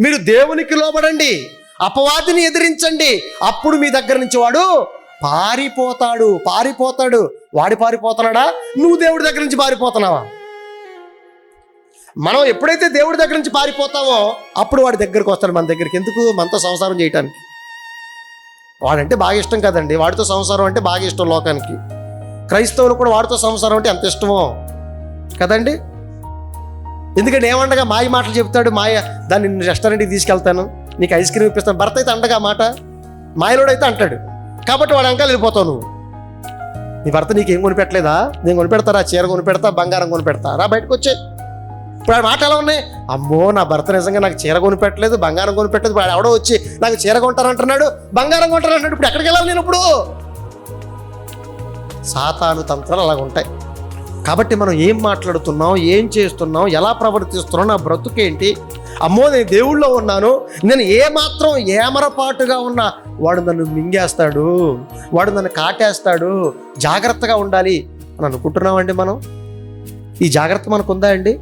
మీరు దేవునికి లోబడండి అపవాదిని ఎదిరించండి. అప్పుడు మీ దగ్గర నుంచి వాడు పారిపోతాడు పారిపోతాడు. వాడి పారిపోతున్నాడా? నువ్వు దేవుడి దగ్గర నుంచి పారిపోతున్నావా? మనం ఎప్పుడైతే దేవుడి దగ్గర నుంచి పారిపోతామో అప్పుడు వాడి దగ్గరికి వస్తాడు మన దగ్గరికి. ఎందుకు? మనతో సంసారం చేయటానికి. వాడంటే బాగా ఇష్టం కదండి. వాడితో సంసారం అంటే బాగా ఇష్టం లోకానికి. క్రైస్తవులు కూడా వాడితో సంసారం అంటే ఎంత ఇష్టమో. కదండి? ఎందుకంటే ఏమండగా మాయ మాటలు చెప్తాడు మాయ దాన్ని రెస్టారెంట్కి తీసుకెళ్తాను నీకు ఐస్ క్రీమ్ ఇప్పిస్తాను. భర్త అయితే అండగా మాట. మాయలోడు అయితే అంటాడు. కాబట్టి వాడు అంకాలు వెళ్ళిపోతావు నువ్వు. నీ భర్త నీకేం కొనిపెట్టలేదా? నేను కొనిపెడతారా? చీర కొనిపెడతా? బంగారం కొనిపెడతా? రా బయటకు వచ్చే. ఇప్పుడు ఆ మాట ఎలా ఉన్నాయి? అమ్మో నా భర్త నిజంగా నాకు చీర కొనిపెట్టలేదు బంగారం కొనిపెట్టలేదు. వాడు ఎవడో వచ్చి నాకు చీర కొంటారంటున్నాడు బంగారం కొంటారంటున్నాడు. ఇప్పుడు ఎక్కడికి వెళ్ళాలి నేను ఇప్పుడు? సాతాను తంత్రాలు అలాగ ఉంటాయి కాబట్టి మనం ఏం మాట్లాడుతున్నాం ఏం చేస్తున్నాం ఎలా ప్రవర్తిస్తున్నాం నా బ్రతుకేంటి? అమ్మో నేను దేవుళ్ళో ఉన్నాను. నేను ఏ మాత్రం ఏమరపాటుగా ఉన్నా వాడు నన్ను మింగేస్తాడు వాడు నన్ను కాటేస్తాడు. జాగ్రత్తగా ఉండాలి అని అనుకుంటున్నామండి మనం? ఈ జాగ్రత్త మనకు ఉందా అండి?